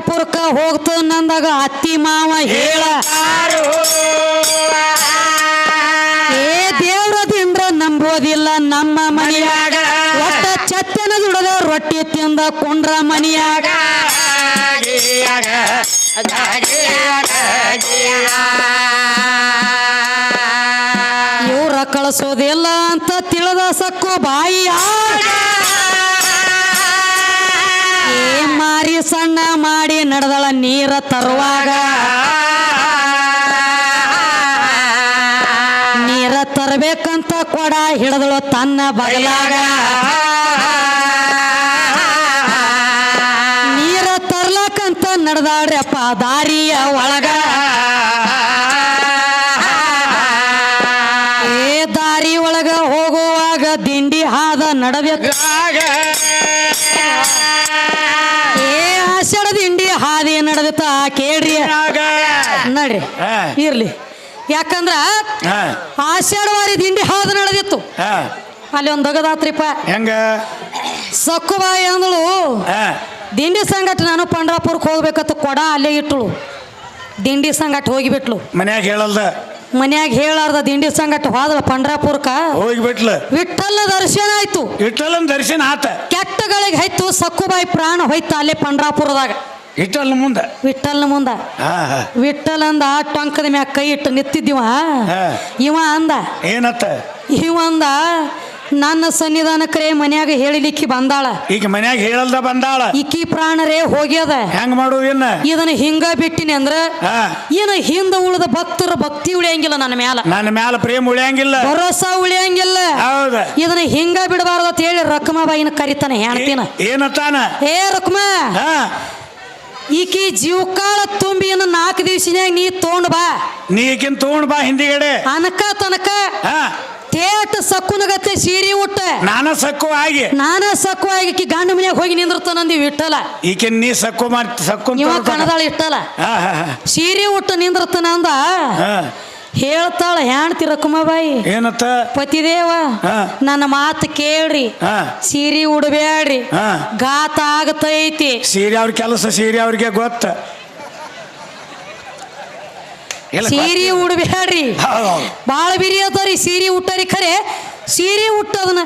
ಪಂಡ್ರಾಪುರಕ್ಕ ಹೋಗ್ತು ನಂದಾಗ ಅತ್ತಿ ಮಾವ ಹೇಳ ಏ ದೇವ್ರದಿಂದ್ರ ನಂಬೋದಿಲ್ಲ ನಮ್ಮ ಮನೆಯಾಗ. ಒಟ್ಟ ಚತ್ತನ ದುಡದ ರೊಟ್ಟಿ ತಿಂದ ಕುಂಡ್ರ ಮನೆಯಾಗ. ಇವ್ರ ಕಳಿಸೋದಿಲ್ಲ ಅಂತ ತಿಳಿದ ಸಕ್ಕು ಬಾಯಿಯ. ಮಾರಿ ಸಣ್ಣ ಮಾಡಿ ನಡೆದಳ ನೀರ ತರುವಾಗ. ನೀರ ತರಬೇಕಂತ ಕೊಡ ಹಿಡಿದಳು ತನ್ನ ಬಗಲಾಗ. ನೀರ ತರ್ಲಕ್ಕಂತ ನಡೆದಾಡ್ರಪ್ಪ ದಾರಿಯ ಒಳಗ. ನಡೆದತ್ತ ಕೇಳ್ರಿ. ನಡ್ರಿ. ಇರ್ಲಿ. ಯಾಕಂದ್ರ ಆಷಾಢವಾರಿ ದಿಂಡಿ ಹಾದು ನಡೆದಿತ್ತು. ಅಲ್ಲಿ ಒಂದು ದಗದಾತ್ರಿಪ್ಪ. ಹೆಂಗ? ಸಕ್ಕುಬಾಯಿ ಅಂದಳು ದಿಂಡಿ ಸಂಗಟ ನಾನು ಪಂಡ್ರಾಪುರಕ್ಕೆ ಹೋಗ್ಬೇಕಂತ ಕೊಡ ಅಲ್ಲೇ ಇಟ್ಟಳು ದಿಂಡಿ ಸಂಗಟ ಹೋಗಿಬಿಟ್ಲು. ಮನ್ಯಾಗ ಹೇಳಲ್ದ? ಮನ್ಯಾಗ ಹೇಳಾರ್ದ ದಿಂಡಿ ಸಂಗಟ ಹೋದಳ ಪಂಡ್ರಾಪುರಕ. ಹೋಗಿಬಿಟ್ಲ. ವಿಠಲ್ಲ ದರ್ಶನ ಆಯ್ತು. ವಿಠಲ್ಲ ದರ್ಶನ ಆತ. ಕೆಟ್ಟಗಳಿಗೆ ಹೈತು ಸಕ್ಕುಬಾಯಿ ಪ್ರಾಣ ಹೋಯ್ತು ಅಲ್ಲೇ ಪಂಡ್ರಾಪುರದಾಗ. ಇಟ್ಟಲ್ಲ ಮುಂದ. ವಿಠಲ್ನ ಮುಂದ. ಹಾ ಹಾ. ವಿಠಲ್ ಅಂದ ಟೊಂಕದ ಮ್ಯಾಗ ಕೈ ಇಟ್ಟು ನಿಂತಿದ್ದೀವ? ಹಾ. ಇವ ಅಂದ ಏನತ್ತ? ಇವ ಅಂದ ನನ್ನ ಸನ್ನಿಧಾನಕರೇ ಮನ್ಯಾಗ ಹೇಳಿಲಿಕ್ಕೆ ಬಂದಾಳ. ಈಗ ಮನ್ಯಾಗ ಹೇಳಲ್ದ ಬಂದಾಳ. ಇಕ್ಕಿ ಪ್ರಾಣರೇ ಹೋಗ್ಯದ. ಹೆಂಗ್ ಮಾಡು ಇನ್ನ? ಇದನ್ನ ಹಿಂಗ ಬಿಟ್ಟಿನಿ ಅಂದ್ರ ಹಾ. ಏನ ಹಿಂದ ಉಳಿದ ಭಕ್ತರ ಭಕ್ತಿ ಉಳಿಯಂಗಿಲ್ಲ ನನ್ನ ಮ್ಯಾಲ. ನನ್ನ ಮ್ಯಾಲ ಪ್ರೇಮ ಉಳಿಯಂಗಿಲ್ಲ. ಭರೋಸಾ ಉಳಿಯಂಗಿಲ್ಲ. ಹೌದ. ಇದನ್ನ ಹಿಂಗ ಬಿಡಬಾರ್ದು ಅಂತ ಹೇಳಿ ರಕ್ಮಾಬಾಯಿನ ಕರಿತಾನೆ ಹೇಳ್ತೀನ ಏನತ್ತಾನ? ಏ ರಕ್ಮಾ ಹಾ. ಈಕಿ ಜೀವಕಾಳ ತುಂಬಿ ಇನ್ನು ನಾಲ್ಕು ದಿವ್ಸನ್ಯಾಗ ನೀ ತೊಗೊಂಡ್ ಬಾ. ನೀ ಈಕಿನ್ ತಗೊಂಡ್ ಬಾ ಹಿಂದಿಗಡೆ. ಅನಕ ತನಕ ಹಾ. ತೇಟ ಸಕ್ಕುನಗತ್ತೆ ಸೀರೆ ಉಟ್ಟ. ನಾನ ಸಕ್ಕು ಆಗಿ. ನಾನ ಸಕ್ಕು ಆಗಿ ಗಂಡ ಮನ್ಯಾಗ ಹೋಗಿ ನಿಂದಿರ್ತಾನಂದಿ ವಿಠಲ ಈಕಿನ್ ನೀ ಸಕ್ಕು ಮಾಡಿ ಸಕ್ಕು ಇವ ಕಣದಾಳ ಇಟ್ಟಲ್ಲ. ಹಾ ಹಾ ಹಾ. ಸೀರೆ ಉಟ್ಟ ನಿಂದಿರ್ತಾನ ಅಂದ. ಹೇಳ್ತಾಳ ಹೆಣ್ತಿ ರಕುಮಾಬಾಯಿ ಏನತ್ತ? ಪತಿದೇವ. ನನ್ನ ಮಾತು ಕೇಳ್ರಿ. ಹಾ. ಸೀರೆ ಉಡಬೇಡ್ರಿ ಹಾ. ಗಾತ ಆಗತೈತಿ. ಸೀರೆ ಅವ್ರ ಕೆಲಸ ಸೀರೆ ಅವ್ರಿಗೆ ಗೊತ್ತ. ಸೀರೆ ಉಡಬೇಡ್ರಿ. ಬಾಳ ಬಿರಿ ಅದಾರಿ ಸೀರೆ ಉಟ್ಟರಿ ಖರೆ. ಸೀರೆ ಉಟ್ಟದನ್ನ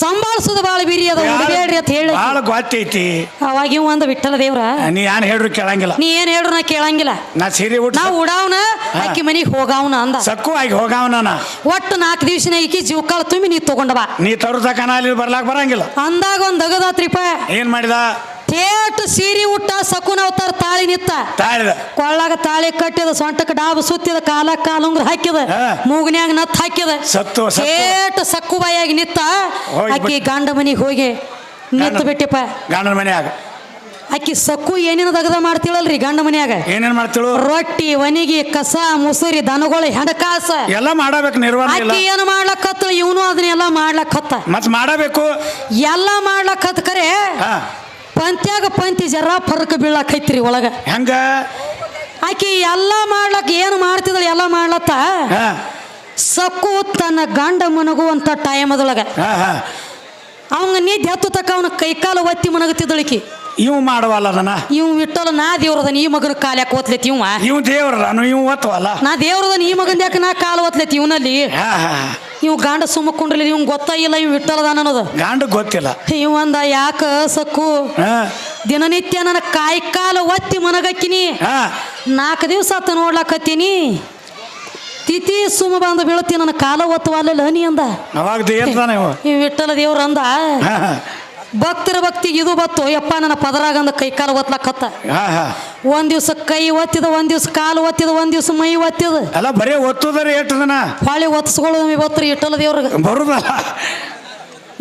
ಸಂಭಾಳಿಸೋದು ಬಾಳ ಬಿರಿ ಅದ ಉಡಬೇಡ್ರಿ ಅಂತ ಹೇಳಿ. ಭಾಳ ಗೊತ್ತೈತಿ. ಅವಾಗ ಒಂದು ವಿಠಲ ದೇವ್ರ ನೀ ಏನ್ ಹೇಳ್ರು ಕೇಳಂಗಿಲ್ಲ. ನೀ ಏನ್ ಹೇಳ್ರು ನಾ ಕೇಳಂಗಿಲ್ಲ. ನಾ ಸೀರೆ ಉಟ್ ನಾ ಉಡಾವ್ನ ಅಕ್ಕಿ ಮನಿಗೆ ಹೋಗಾವ್ನ ಅಂದ. ಸಕ್ಕು ಆಗಿ ಹೋಗಾವ್ನ ನಾ. ಒಟ್ಟು ನಾಲ್ಕು ದಿವ್ಸನ ಈಕಿ ಜೀವಕಾಳ ತುಂಬಿ ನೀ ತಗೊಂಡವಾ ನೀ ನೀ ನಾ ಅಲ್ಲಿ ಬರ್ಲಾಕ್ ಬರಂಗಿಲ್ಲ. ಅಂದಾಗ ಒಂದ್ ದಗದಾತ್ರಿಪ ಏನ್ ಮಾಡಿದ? ತೇಟ್ ಸೀರಿ ಉಟ್ಟ ಸಕುನ ಅವತಾರ ತಾಳಿ ನಿತ್ತ. ತಾಳಿದ. ಕೊಳ್ಳಾಗ ತಾಳಿ ಕಟ್ಟಿದ ಸೊಂಟಕ್ಕೆ ಡಾಬ ಸುತ್ತಿದ ಕಾಲ ಕಾಲುಂಗ್ರ ಹಾಕಿದ. ಮೂಗನ್ಯಾಗ ನತ್ ಹಾಕಿದ ಸತ್ತು ಸತ್ತು. ತೇಟ್ ಸಕ್ಕು ಬಾಯಾಗಿ ನಿತ್ತ. ಹೋಗಿ ಆಕಿ ಗಂಡ ಮನಿಗೆ ಹೋಗಿ ನಿತ್ತು ಬಿಟ್ಟಿಪ್ಪ. ಗಂಡನ ಮನ್ಯಾಗ. ಆಕಿ ಸಕ್ಕು ಏನೇನು ದಗದ ಮಾಡ್ತಿಳಲ್ರಿ ಗಂಡ ಮನ್ಯಾಗ? ಏನೇನ್ ಮಾಡ್ತಿಳು? ರೊಟ್ಟಿ ಒನಿಗಿ ಕಸ ಮುಸುರಿ ದನಗಳು ಹೆಣಕಾಸ. ಎಲ್ಲ ಮಾಡಬೇಕು ನಿರ್ವಹಣೆ ಇಲ್ಲ. ಆಕಿ ಏನು ಮಾಡ್ಲಕ್ಕತ್ತ ಇವನು ಅದನ್ನೆಲ್ಲ ಮಾಡ್ಲಕ್ಕತ್ತ ಮತ್ ಮಾಡಬೇಕು. ಎಲ್ಲ ಮಾಡ್ಲಕ್ಕತ್ತ ಕರೆ. ಪಂತ್ಯಾಗ ಪಂತಿ ಜರ ಫರ್ಕ್ ಬೀಳಕೈತ್ರಿ ಒಳಗ. ಹೆಂಗ? ಆಕಿ ಎಲ್ಲ ಮಾಡ್ಲಕ್ ಏನು ಮಾಡ್ತಿದಳ ಎಲ್ಲ ಮಾಡ್ಲತ್ತ? ಸಕ್ಕು ತನ್ನ ಗಂಡ ಮನಗುವಂತ ಟೈಮ್ ಅದೊಳಗ ಅವಂಗ ನಿದ್ದೆ ಹತ್ತು ತಕ್ಕ ಅವನ ಕೈಕಾಲು ಒತ್ತಿ ಮನಗತ್ತಿದ್ದಳಿಕಿ ಇವ್ ಮಾಡವಲ್ಲ ಇವ್ ವಿಟ್ಟಲ್ಲ ನಾ ದೇವ್ರದನ್ ಈ ಮಗನ ಕಾಲ್ಯಾಕ ಓದ್ಲೈತಿ ಇವ ಇವ್ ದೇವ್ರ ನಾನು ಇವ್ ನಾ ದೇವ್ರದನ್ ಈ ಮಗನ್ ಯಾಕೆ ನಾ ಕಾಲು ಓದ್ಲೈತಿ ಇವನಲ್ಲಿ? ಇವ್ ಗಂಡ ಸುಮ್ಮಕೊಂಡ್ರಿ ಇವ್ ಗೊತ್ತಾಗಿಲ್ಲ ಇವ್ ವಿಟ್ಟಲದಾನ ಅನ್ನೋದು. ಗಂಡ ಗೊತ್ತಿಲ್ಲ. ಇವಂದ ಅಂದ ಯಾಕ ಸಕ್ಕು? ದಿನನಿತ್ಯ ನನ್ನ ಕಾಯಿ ಕಾಲು ಒತ್ತಿ ಮನಗಕ್ಕಿನಿ. ಹಾ. ನಾಲ್ಕು ದಿವಸ ಆತ ನೋಡ್ಲಾಕತ್ತೀನಿ. ತಿಥಿ ಸುಮ ಬಂದು ಬೀಳ್ತೀನಿ ನನ್ನ ಕಾಲ ಒತ್ತುವಲ್ಲ ನೀ ಅಂದ. ಅವಾಗ ವಿಠಲ ದೇವ್ರ ಅಂದ. ಭಕ್ತರ ಭಕ್ತಿ ಇದು ಬತ್ತು. ಯಪ್ಪ ನನ್ನ ಪದರಾಗಂದ ಕೈ ಕಾಲು ಹಾ ಒಂದ್ ದಿವ್ಸ ಕೈ ಒತ್ತಿದ ಒಂದ್ ದಿವ್ಸ ಕಾಲು ಒತ್ತಿದ ಒಂದ್ ದಿವ್ಸ ಮೈ ಒತ್ತಿದ. ಅಲ್ಲ ಬರೀ ಒತ್ತುದರಿ ದಿನ ಹೊಳೆ ಒತ್ತಿಸ್ಕೊಳ್ಳೋದು ಇವತ್ತು ಇಟ್ಟಲ್ಲ ದೇವ್ರಿಗೆ. ಬರುದಲ್ಲ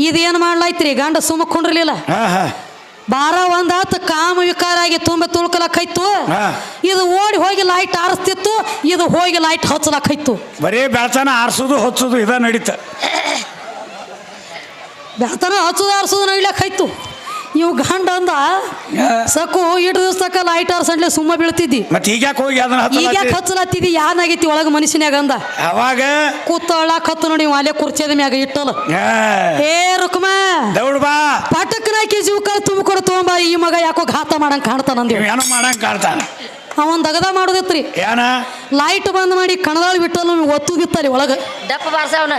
ಇದೇನು ಮಾಡ್ಲಾಯ್ತ್ರಿ ಗಂಡ ಸುಮ್ಮಕೊಂಡಿರ್ಲಿಲ್ಲ ಕುಂಡ್ರಲಿಲ್ಲ. ಬಾರ ಒಂದ್ ಕಾಮ ವಿಕಾರ ಆಗಿ ತುಂಬ ತುಳ್ಕಲಕ್ಕೈತು. ಇದು ಓಡಿ ಹೋಗಿ ಲೈಟ್ ಆರಿಸ್ತಿತ್ತು ಇದು ಹೋಗಿ ಲೈಟ್ ಹಚ್ಚಲಕ್ಕೈತು ಬರೀ ಬೆಳತನ ಆರಿಸೋದು ಹಚ್ಚೋದು ಇದ ನಡೀತ. ಬೆಳತನ ಹಚ್ಚದ ಆರಿಸೋದು ನಡಿಲಕ್ಕೈತು ಇವು ಗಂಡ ಅಂದ ಸಕ್ಕು ಇಟ್ಟು ದಿವಸ ತಕ್ಕ ಲೈಟ್ ಆರ್ಸಂಡ್ಲೆ ಸುಮ್ಮ ಬೀಳ್ತಿದ್ದಿ. ಮತ್ತೆ ಈಗ ಯಾಕೆ ಹೋಗಿ ಅದನ್ನ ಈಗ ಯಾಕೆ ಹಚ್ಚಲತ್ತಿ? ಹಚ್ಚಲತ್ತಿದ್ದಿ ಯಾನಾಗೈತಿ ಒಳಗ ಮನುಷ್ಯನ್ಯಾಗ ಅಂದ. ಅವಾಗ ಕೂತಳ ಕತ್ತು ನೋಡಿ ಅಲ್ಲೇ ಕುರ್ಚಿದ ಮ್ಯಾಗ ಇಟ್ಟಲ್ಲ ಹಾ, ಏ ರುಕ್ಮ ದೌಡ್ ಬಾ. ಪಟಕ್ನಾಕಿ ಜೀವಕ ತುಂಬಿಕೊಡು ತೊಗೊಂಬ. ಈ ಮಗ ಯಾಕೋ ಘಾತ ಮಾಡಂಗ್ ಕಾಣ್ತಾನಂದಿ ನೀವ್ ಏನೋ ಮಾಡಂಗ್ ಕಾಡ್ತಾನ ಅವನ್ ದಗದ ಮಾಡೋದಿತ್ರಿ. ಏನ ಲೈಟ್ ಬಂದ್ ಮಾಡಿ ಕಣದಾಳ ಬಿಟ್ಟಲ್ಲ ಒತ್ತು ಒಳಗೆ. ಒಳಗ ಬಾರ್ಸ ಬಾರ್ಸವನ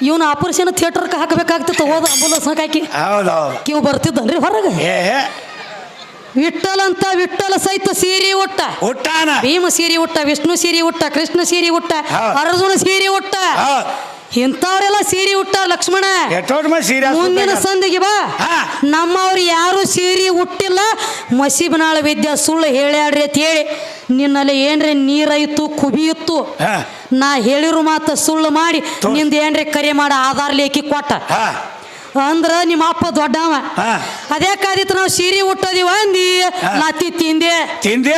ಇವನು ಆಪರೇಷನ್ ಥಿಯೇಟರ್ಗೆ ಹಾಕಬೇಕಾಗ್ತಿತ್ತು ಹೋದ ಅಂಬುಲೆನ್ಸ್ ಹಾಕಿ. ಹೌದೌದು. ಇವ್ ಬರ್ತಿದ್ದನ್ರಿ ಹೊರಗೆ? ಏ ವಿಠಲ್ ಅಂತ ವಿಠಲ ಸಹಿತ ಸೀರಿ ಉಟ್ಟ. ಹುಟ್ಟಾನ ಭೀಮ ಸೀರಿ ಉಟ್ಟ ವಿಷ್ಣು ಸೀರಿ ಉಟ್ಟ ಕೃಷ್ಣ ಸೀರಿ ಉಟ್ಟ ಹೌದ್. ಅರ್ಜುನ ಸೀರಿ ಉಟ್ಟ. ಹೌದ್. ಇಂಥವ್ರೆಲ್ಲ ಸೀರಿ ಉಟ್ಟ ಲಕ್ಷ್ಮಣ. ಎಷ್ಟೋಟ್ ಮಂದಿ ಸೀರಿಯಸ್ ಮುಂದಿನ ಸಂದಿಗೆ ಬಾ. ಹಾ. ನಮ್ಮವ್ರು ಯಾರು ಸೀರಿ ಉಟ್ಟಿಲ್ಲ. ಮಸೀಬನಾಳ ವಿದ್ಯಾ ಸುಳ್ಳು ಹೇಳ್ಯಾಡ್ರಿ ಅಂತ ಹೇಳಿ ನಿನ್ನಲ್ಲಿ ಏನ್ರಿ ನೀರೈತು ಕುಬಿಯಿತ್ತು ಹಾ. ನಾ ಹೇಳಿರೋ ಮಾತು ಸುಳ್ಳು ಮಾಡಿ. ನಿಂದ ಏನ್ರಿ ಕರೆ ಮಾಡ ಆಧಾರ್ ಲೇಖಿ ಕೊಟ್ಟ ಅಂದ್ರ ನಿಮ್ಮ ಅಪ್ಪ ದೊಡ್ಡವ. ಅದೇ ಕಾದಿತ್ತು ನಾವು ಸೀರೆ ಉಟ್ಟದಿವ ಅಂದಿ. ನಾತಿ ತಿಂದೆ ತಿಂದೆ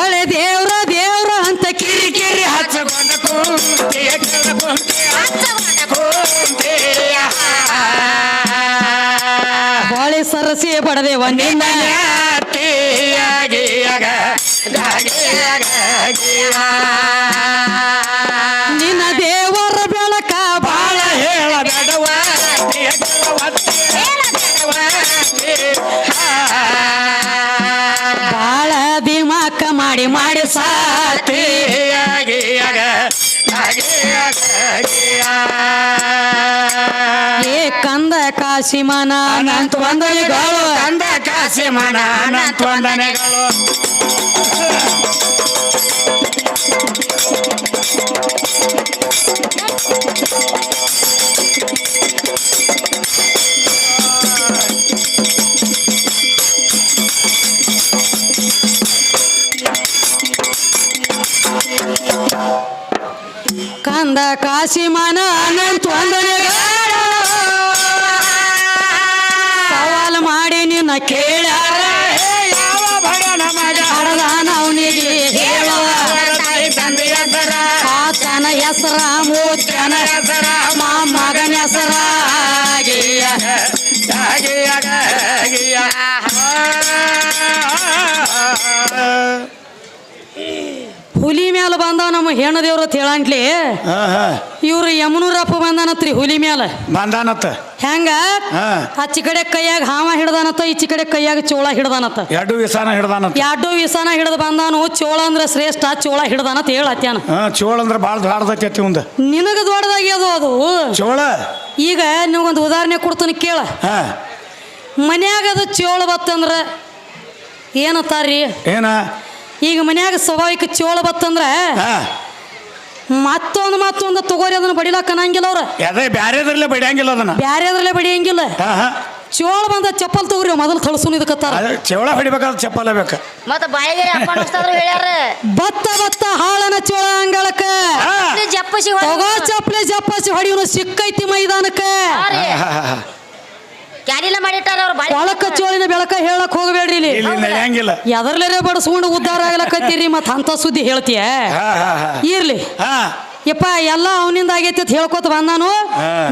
ಒಳ್ಳೆ ದೇವ್ರ ದೇವ್ರ ಅಂತ ಕಿರಿ ಕಿರಿ ಬಡದೇವ ನಿನ್ನ. ನಿನ್ನ ದೇವರ ಬೆಳಕ ಬಾಳ ಹೇಳಬೇಡವ ಬಾಳ ದಿಮಾಕ ಮಾಡಿ ಮಾಡಿ ಸಾತಿ ಕಾಶಿಮನ ಅನಂತ ವಂದನೆಗಳು ತಂದೆ ಕಾಶಿಮನ ಅನಂತ ವಂದನೆಗಳು. ಕಂದ ಕಾಶಿಮನ ಅನಂತ ವಂದನೆಗಳು. ಮಾಡಿ ಕೇಳ ಯಾವ ಭಜನ ಮಗ ನಾವು ಬಂದಾವ ನಮ್ಮ ಹೆಣ್ಣು ದೇವ್ರ ಹೇಳಂಟ್ಲಿ ಹಾ, ಹಾ. ಇವ್ರು ಯಮನೂರಪ್ಪ ಬಂದಾನತ್ರಿ ಹುಲಿ ಮ್ಯಾಲ. ಬಂದಾನತ್ತ. ಹೆಂಗ? ಹಾ. ಆಚಿ ಕಡೆ ಕೈಯಾಗ ಹಾವ ಹಿಡ್ದಾನತ್ತ ಈಚಿ ಕಡೆ ಕೈಯಾಗ ಚೋಳ ಹಿಡ್ದಾನತ್ತ. ಎರಡು ವಿಸಾನ ಹಿಡ್ದಾನತ್ತ. ಎರಡು ವಿಸಾನ ಹಿಡ್ದು ಬಂದಾನು ಚೋಳ ಅಂದ್ರೆ ಶ್ರೇಷ್ಠ ಚೋಳ ಹಿಡ್ದಾನತ್ ಹೇಳತ್ಯಾನ. ಹಾ ಚೋಳ ಅಂದ್ರೆ ಬಾಳ ದಾಡ್ದೈತಿ ಮುಂದ ನಿನಗ ದೊಡ್ಡದಾಗ್ಯದು ಅದು. ಚೋಳ? ಈಗ ನಿಮ್ಗೊಂದು ಉದಾಹರಣೆ ಕೊಡ್ತೀನಿ ಕೇಳ. ಹಾ. ಮನ್ಯಾಗ ಅದು ಚೋಳ ಬತ್ತಂದ್ರ ಏನತ್ತಾರ್ರಿ? ಏನ? ಈಗ ಮನ್ಯಾಗ ಸ್ವಾಭಾವಿಕ ಚೋಳ ಬತ್ತಂದ್ರೆ ಹಾ. ಮತ್ತೊಂದು ಮತ್ತೊಂದು ತಗೋರಿ ಅದನ್ನ ಬಡಿಲಾಕ ಅನ್ನಂಗಿಲ್ಲ ಅವ್ರ. ಅದೇ ಬ್ಯಾರೆದ್ರಲ್ಲೇ ಬಡಿಯಂಗಿಲ್ಲ ಅದನ್ನ. ಬ್ಯಾರೆದ್ರಲ್ಲೇ ಬಡಿಯಂಗಿಲ್ಲ. ಚೋಳ ಬಂದ ಚಪ್ಪಲ್ ತಗೋರಿ ಮೊದಲು ಥಳಸುನ್ ಇದಕ್ಕತ್ತಾರ. ಚೋಳ ಹೊಡಿಬೇಕಾದ್ರೆ ಚಪ್ಪಲ ಬೇಕ. ಮತ್ತ ಬಾಯಿಗೆ ಹೇಳ್ಯಾರ. ಬತ್ತ ಬತ್ತ ಹಾಳನ ಚೋಳ ಅಂಗಳಕ್ಕ. ಜಪ್ಪಸಿ ತಗೋ ಚಪ್ಪಲೆ ಜಪ್ಪಸಿ ಹೊಡಿಯೋನು ಸಿಕ್ಕೈತಿ ಮೈದಾನಕ್ಕ. ಕ್ಯಾನಿಲ ಮಾಡಿಟ್ಟಾರ ಅವ್ರ ಒಳಕ ಚೋಳಿನ ಬೆಳಕ ಹೇಳಕ್ ಹೋಗಬೇಡ್ರಿ ಇಲ್ಲಿ. ಇಲ್ಲಿ ನಡೆಯಂಗಿಲ್ಲ ಎದರ್ಲೇರೆ ಬಡಿಸ್ಕೊಂಡು ಉದ್ಧಾರ ಆಗ್ಲಕತ್ತೀರಿ ಮತ್ತ ಅಂತ ಸುದ್ದಿ ಹೇಳ್ತೀಯ? ಹಾ ಹಾ ಹಾ. ಇರ್ಲಿ. ಹಾ. ಯಪ್ಪ ಎಲ್ಲ ಅವನಿಂದ ಆಗೈತಿ ಅಂತ ಹೇಳ್ಕೊತ ಬಂದಾನು.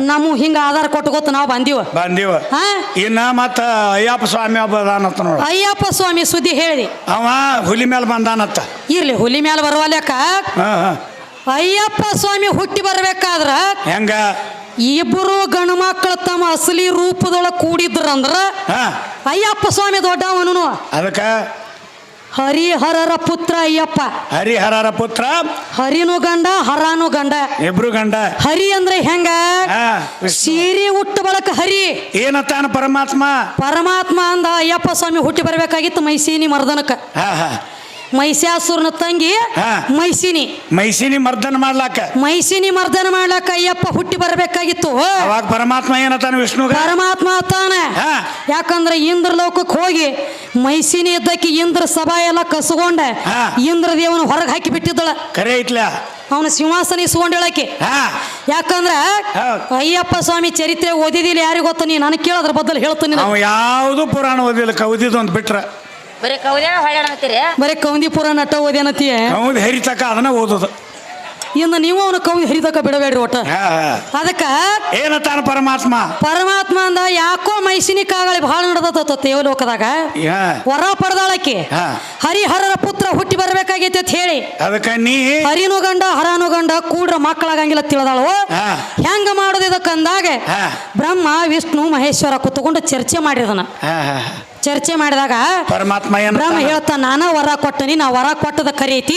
ನಮ್ಮ ಹಿಂಗ ಆಧಾರ ಕೊಟ್ಕೋತ ನಾವು ಬಂದೀವ. ಬಂದೀವ. ಹಾ? ಇನ್ನ ಮತ್ತ ಅಯ್ಯಪ್ಪ ಸ್ವಾಮಿ ಅದಾನತ್ತ ನೋಡ. ಅಯ್ಯಪ್ಪ ಸ್ವಾಮಿ ಸುದ್ದಿ ಹೇಳಿ. ಅವ ಹುಲಿ ಮೇಲೆ ಬಂದಾನತ್ತ ಇರ್ಲಿ ಹುಲಿ ಮ್ಯಾಲ ಹಾ ಹಾ. ಅಯ್ಯಪ್ಪ ಸ್ವಾಮಿ ಹುಟ್ಟಿ ಬರ್ಬೇಕಾದ್ರ ಹೆಂಗ? ಇಬ್ಬರು ಗಂಡು ಮಕ್ಕಳು ತಮ್ಮ ಅಸಲಿ ರೂಪದೊಳಗೆ ಕೂಡಿದ್ರಂದ್ರ ಹಾ. ಅಯ್ಯಪ್ಪ ಸ್ವಾಮಿ ದೊಡ್ಡವನು ಅದಕ್ಕ? ಹರಿಹರರ ಪುತ್ರ ಅಯ್ಯಪ್ಪ. ಹರಿಹರರ ಪುತ್ರ? ಹರಿನು ಗಂಡ ಹರಾನು ಗಂಡ. ಇಬ್ರು ಗಂಡ. ಹರಿ ಅಂದ್ರೆ ಹೆಂಗ? ಸೀರಿ ಉಟ್ಟು ಬಳಕ ಹರಿ. ಏನತ್ತಾನ ಪರಮಾತ್ಮ? ಪರಮಾತ್ಮ ಅಂದ ಅಯ್ಯಪ್ಪ ಸ್ವಾಮಿ ಹುಟ್ಟಿ ಬರ್ಬೇಕಾಗಿತ್ತು ಮೈಸೀನಿ ಮರ್ದನಕ್ಕ ಹಾ ಹಾ. ಮೈಸಾಸುರನ ತಂಗಿ ಹಾ. ಮೈಸಿನಿ. ಮೈಸಿನಿ ಮರ್ದನ ಮಾಡ್ಲಾಕ. ಮೈಸಿನಿ ಮರ್ದನ ಮಾಡ್ಲಕ್ಕ ಅಯ್ಯಪ್ಪ ಹುಟ್ಟಿ ಬರಬೇಕಾಗಿತ್ತು. ಅವಾಗ ಪರಮಾತ್ಮ ಏನತಾನೆ ವಿಷ್ಣುಗ? ಪರಮಾತ್ಮ ತಾನ ಹಾ. ಯಾಕಂದ್ರೆ ಇಂದ್ರ ಲೋಕಕ್ಕೆ ಹೋಗಿ ಮೈಸಿನಿ ಇದ್ದಕ್ಕೆ ಇಂದ್ರ ಸಭಾ ಎಲ್ಲ ಕಸಗೊಂಡೆ ಹಾ. ಇಂದ್ರ ದೇವನ ಹೊರಗೆ ಹಾಕಿ ಬಿಟ್ಟಿದ್ದಳ. ಕರೆ ಐತ್ಲ. ಅವನ ಸಿಂಹಾಸನ ಇಸ್ಕೊಂಡೇಳಕ್ಕೆ ಹಾ. ಯಾಕಂದ್ರ ಹೌದ್. ಅಯ್ಯಪ್ಪ ಸ್ವಾಮಿ ಚರಿತ್ರೆ ಓದಿದಿಲ್ಲ ಯಾರಿಗೆ ಗೊತ್ತ ನೀ ನನಗೆ ಕೇಳೋದ್ರ ಬದಲು ಹೇಳ್ತೀನಿ. ಅವ ಯಾವುದು ಪುರಾಣ ಓದಿಲ್ಲ ಕವಿದಿದ್ದು ಅಂತ ಬಿಟ್ರ. ಬರೀ ಕೌದ್ಯಾನ ಹೊಳ್ಯಾಡತ್ತೀರಿ ಬರೀ ಕೌಂದಿ ಪುರ ನಟ ಓದೇನತಿಯ ಕೌದ್ ಹೆರಿತಕ್ಕ ಅದನ್ನ ಓದೋದು ಇನ್ನು ನೀವು ಅವನ ಕವಿ ಹರಿತಕ ಬಿಡಬೇಡ್ರಿ ಒಟ್ಟ ಹಾ, ಹಾ. ಅದಕ್ಕ ಏನತ್ತಾನ ಪರಮಾತ್ಮ ಪರಮಾತ್ಮ ಅಂದ ಯಾಕೋ ಮೈಸಿನಿ ಕಾಗಳಿ ಬಹಳ ನಡೆದತ್ತ ದೇವಲೋಕದಾಗ ಹಾ. ವರ ಪಡೆದಾಳಕ್ಕೆ ಹಾ. ಹರಿಹರರ ಪುತ್ರ ಹುಟ್ಟಿ ಬರಬೇಕಾಗೈತೆ ಅಂತ ಹೇಳಿ ಅದಕ್ಕ ನೀ ಹರಿನು ಗಂಡ ಹರನು ಗಂಡ ಕೂಡ್ರ ಮಕ್ಕಳಾಗಂಗಿಲ್ಲ ತಿಳಿದಾಳು ಹಾ. ಹೆಂಗ ಮಾಡೋದು ಇದಕ್ಕಂದಾಗ ಹಾ. ಬ್ರಹ್ಮ ವಿಷ್ಣು ಮಹೇಶ್ವರ ಕುತ್ಕೊಂಡು ಚರ್ಚೆ ಮಾಡಿದನ ಹಾ, ಹಾ. ಚರ್ಚೆ ಮಾಡಿದಾಗ ಪರಮಾತ್ಮ ಬ್ರಹ್ಮ ಹೇಳ್ತಾ ನಾನ ವರ ಕೊಟ್ಟನಿ ನಾ ವರ ಕೊಟ್ಟದ ಕರೀತಿ.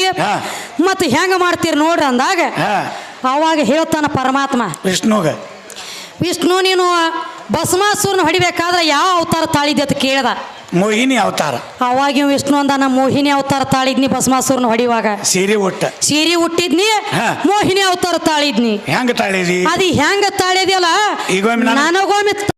ಮತ್ತೆ ಹೆಂಗ ಮಾಡ್ತೀರಿ ನೋಡ್ರಿ ಅಂದಾಗ. ಅವಾಗ ಹೇಳ್ತಾನ ಪರಮಾತ್ಮ ವಿಷ್ಣುಗ. ವಿಷ್ಣು ನೀನು ಭಸ್ಮಾಸುರನ ಹೊಡಿಬೇಕಾದ್ರೆ ಯಾವ ಅವತಾರ ತಾಳಿದ್ಯ ಅಂತ ಕೇಳ್ದ. ಮೋಹಿನಿ ಅವತಾರ. ಅವಾಗ ವಿಷ್ಣು ಅಂದಾನ ಮೋಹಿನಿ ಅವತಾರ ತಾಳಿದ್ನಿ ಭಸ್ಮಾಸುರನ ಹೊಡಿವಾಗ ಸೀರೆ ಉಟ್ಟ. ಸೀರೆ ಹುಟ್ಟಿದ್ನಿ ಮೋಹಿನಿ ಅವತಾರ ತಾಳಿದ್ನಿ. ಹೆಂಗ ತಾಳಿದಿ? ಅದು ಹೆಂಗ ತಾಳಿದ್ಯಲ್ಲ ನನಗೊಮ್ಮೆ